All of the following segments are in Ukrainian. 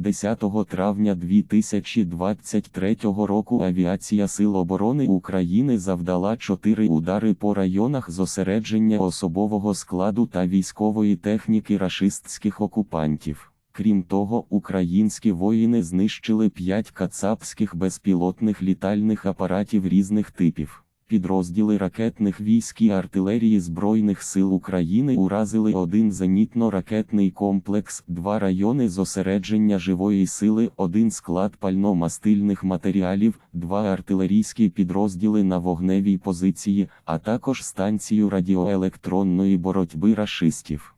10 травня 2023 року Авіація Сил оборони України завдала чотири удари по районах зосередження особового складу та військової техніки рашистських окупантів. Крім того, українські воїни знищили п'ять кацапських безпілотних літальних апаратів різних типів. Підрозділи ракетних військ і артилерії Збройних сил України уразили один зенітно-ракетний комплекс, два райони зосередження живої сили, один склад пально-мастильних матеріалів, два артилерійські підрозділи на вогневій позиції, а також станцію радіоелектронної боротьби рашистів.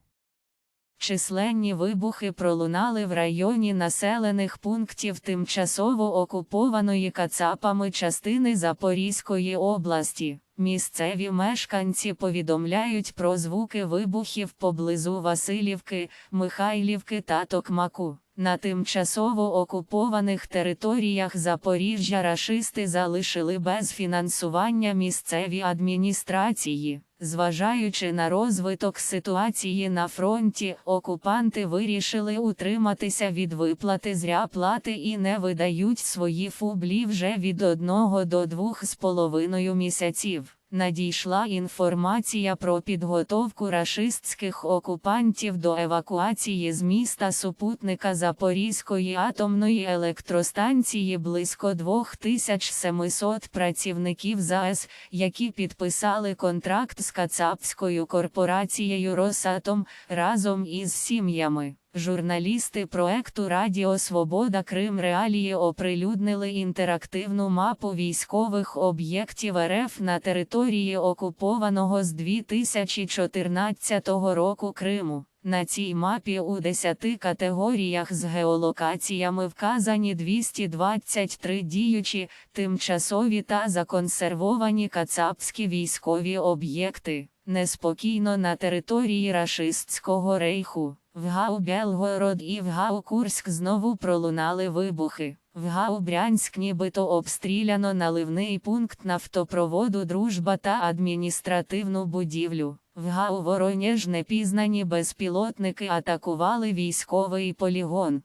Численні вибухи пролунали в районі населених пунктів тимчасово окупованої кацапами частини Запорізької області. Місцеві мешканці повідомляють про звуки вибухів поблизу Васильівки, Михайлівки та Токмаку. На тимчасово окупованих територіях Запоріжжя рашисти залишили без фінансування місцеві адміністрації. Зважаючи на розвиток ситуації на фронті, окупанти вирішили утриматися від виплати зряплати і не видають свої фублі вже від одного до двох з половиною місяців. Надійшла інформація про підготовку рашистських окупантів до евакуації з міста супутника Запорізької атомної електростанції близько 2700 працівників ЗАЕС, які підписали контракт з Кацапською корпорацією Росатом разом із сім'ями. Журналісти проекту Радіо Свобода Крим Реалії оприлюднили інтерактивну мапу військових об'єктів РФ на території окупованого з 2014 року Криму. На цій мапі у 10 категоріях з геолокаціями вказані 223 діючі, тимчасові та законсервовані кацапські військові об'єкти. Неспокійно на території рашистського рейху. В Гау Белгород і в Гау Курськ знову пролунали вибухи. В Гау Брянськ нібито обстріляно наливний пункт нафтопроводу Дружба та адміністративну будівлю. В Гау Воронеж непізнані безпілотники атакували військовий полігон.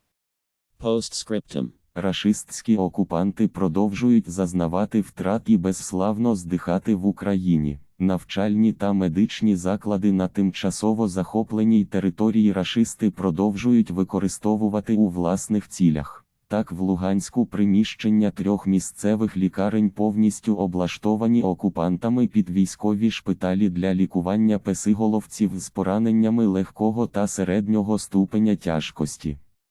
Postscriptum. Рашистські окупанти продовжують зазнавати втрат і безславно здихати в Україні. Навчальні та медичні заклади на тимчасово захопленій території рашисти продовжують використовувати у власних цілях. Так, в Луганську приміщення трьох місцевих лікарень повністю облаштовані окупантами під військові шпиталі для лікування песиголовців з пораненнями легкого та середнього ступеня тяжкості.